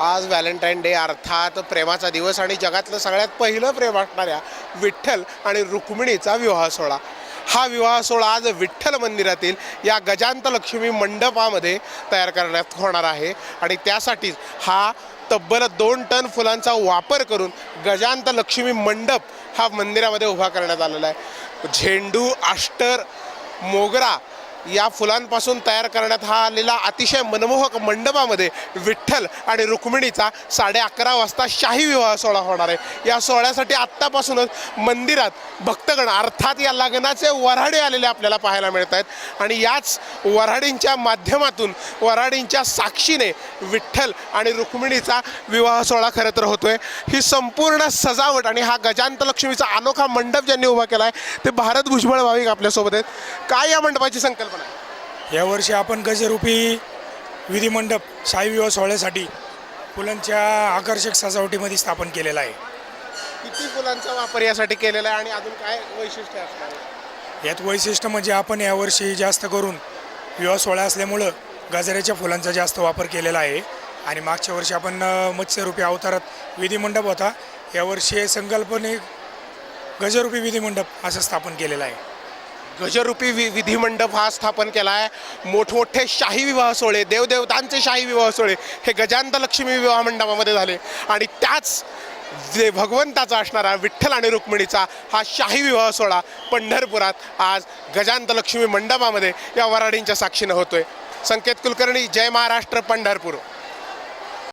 आज Valentine day अर्थात प्रेमाचा दिवस आणि जगातलं सगळ्यात पहिलं प्रेम असणाऱ्या विठ्ठल आणि रुक्मिणीचा विवाह सोहळा. हा विवाह सोहळा आज विठ्ठल मंदिरातील या गजांत लक्ष्मी मंडपामध्ये तयार करण्यात होणार आहे आणि त्यासाठीच हा तब्बल दोन टन फुलांचा वापर करून गजांत लक्ष्मी मंडप हा मंदिरामध्ये उभा करण्यात आलेला आहे. झेंडू अष्टर मोगरा या फुलांपासून तयार करण्यात हा आलेला अतिशय मनमोहक मंडपामध्ये विठ्ठल आणि रुक्मिणीचा साडे अकरा वाजता शाही विवाह सोहळा होणार आहे. या सोहळ्यासाठी आत्तापासूनच मंदिरात भक्तगण अर्थात या लग्नाचे वऱ्हाडे आलेले आपल्याला पाहायला मिळत आहेत. आणि याच वऱ्हाडींच्या माध्यमातून वऱ्हाडींच्या साक्षीने विठ्ठल आणि रुक्मिणीचा विवाह सोहळा खरं तर होतोय. ही संपूर्ण सजावट आणि हा गजांत लक्ष्मीचा अनोखा मंडप ज्यांनी उभा केला आहे ते भारत भुजबळ भाविक आपल्यासोबत आहेत. काय या मंडपाची संकल्पना? यावर्षी आपण गजरूपी विधिमंडप शाही विवाह सोहळ्यासाठी फुलांच्या आकर्षक सजावटीमध्ये स्थापन केलेला आहे. किती फुलांचा वापर यासाठी केलेला आहे आणि अजून काय वैशिष्ट्य असणार? आहे? यात वैशिष्ट्य म्हणजे आपण यावर्षी जास्त करून विवाह सोहळा असल्यामुळं गजऱ्याच्या फुलांचा जास्त वापर केलेला आहे. आणि मागच्या वर्षी आपण अ, मत्स्यरूपी अवतारात विधिमंडप होता. यावर्षी संकल्पने गजरूपी विधिमंडप असं स्थापन केलेलं आहे. गजरूपी वि विधिमंडप हा स्थापन केला आहे मोठमोठे शाही विवाह सोहळे देवदेवतांचे शाही विवाह सोहळे हे गजानंद लक्ष्मी विवाह मंडपामध्ये झाले. आणि त्याच जे भगवंताचा असणारा विठ्ठल आणि रुक्मिणीचा हा शाही विवाह सोहळा पंढरपुरात आज गजानंद लक्ष्मी मंडपामध्ये या वराडींच्या साक्षीनं होतोय. संकेत कुलकर्णी जय महाराष्ट्र पंढरपूर.